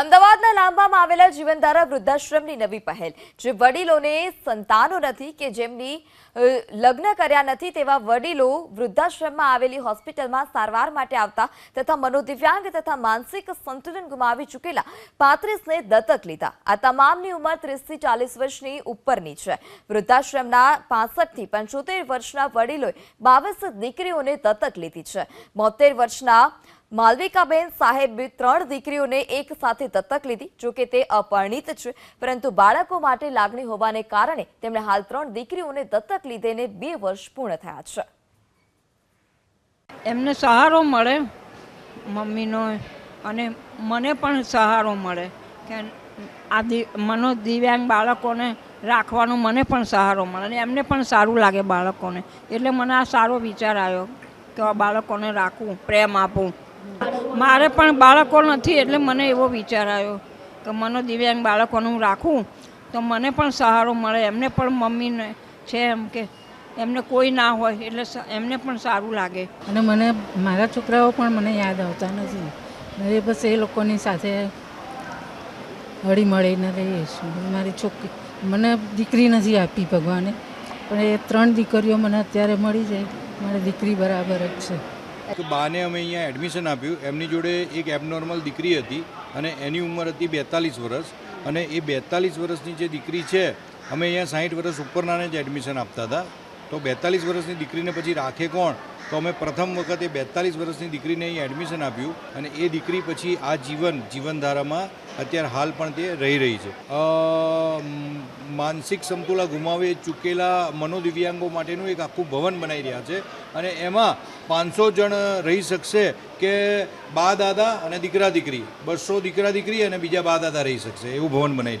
અમદાવાદના લાંબામાં આવેલા જીવનધારા વૃદ્ધાશ્રમની નવી પહેલ. જે વડીલોને સંતાનો નથી કે જેમની લગ્ન કર્યા નથી તેવા વડીલો વૃદ્ધાશ્રમમાં આવેલી હોસ્પિટલમાં સારવાર માટે આવતા તથા મનોદિવ્યાંગ તથા માનસિક સંતુલન ગુમાવી ચૂકેલા પાંત્રીસને દત્તક લીધા. આ તમામની ઉંમર ત્રીસથી ચાલીસ વર્ષની ઉપરની છે. વૃદ્ધાશ્રમના પાસઠથી પંચોતેર વર્ષના વડીલોએ બાવીસ દીકરીઓને દત્તક લીધી છે. બોતેર વર્ષના માલવિકાબેન સાહેબ ત્રણ દીકરીઓને એક સાથે દત્તક લીધી, જો કે તે અપરિણિત છે, પરંતુ બાળકો માટે લાગણી હોવાને કારણે તેમણે હાલ ત્રણ દીકરીઓને દત્તક લીધેને બે વર્ષ પૂર્ણ થયા છે. એમને સહારો મળે મમ્મીનો અને મને પણ સહારો મળે કે આ મનો દિવ્યાંગ બાળકોને રાખવાનો મને પણ સહારો મળે અને એમને પણ સારું લાગે બાળકોને. એટલે મને આ સારો વિચાર આવ્યો કે આ બાળકોને રાખવું, પ્રેમ આપું મારે પણ બાળકો નથી એટલે મને એવો વિચાર આવ્યો કે મનો દિવ્યાંગ બાળકોનું રાખું, તો મને પણ સહારો મળે. એમને પણ મમ્મીને છે એમ કે એમને કોઈ ના હોય એટલે એમને પણ સારું લાગે. અને મને, મારા છોકરાઓ પણ મને યાદ આવતા નથી. હવે બસ એ લોકોની સાથે હળી મળીને રહીએ છીએ. મારી છોકરી, મને દીકરી નથી આપી ભગવાને, પણ એ ત્રણ દીકરીઓ મને અત્યારે મળી જાય. મારી દીકરી બરાબર જ છે. બાને અમે અહીંયા એડમિશન આપ્યું. એમની જોડે એક એબનોર્મલ દીકરી હતી અને એની ઉંમર હતી બેતાલીસ વર્ષ. અને એ બેતાલીસ વર્ષની જે દીકરી છે, અમે અહીંયા સાહીઠ વર્ષ ઉપરનાને જ એડમિશન આપતા હતા. તો બેતાલીસ વર્ષની દીકરીને પછી રાખે કોણ? તો અમે પ્રથમ વખત એ બેતાલીસ વર્ષની દીકરીને અહીં એડમિશન આપ્યું અને એ દીકરી પછી આ જીવન જીવનધારામાં અત્યારે હાલ પણ તે રહી રહી છે. માનસિક સમતુલા ગુમાવી ચૂકેલા મનોદિવ્યાંગો માટેનું એક આખું ભવન બનાવી રહ્યા છે. અને એમાં પાંચસો જણ રહી શકશે કે બા દાદા અને દીકરા દીકરી. બસો દીકરા દીકરી અને બીજા બા દાદા રહી શકશે. એવું ભવન બનાવી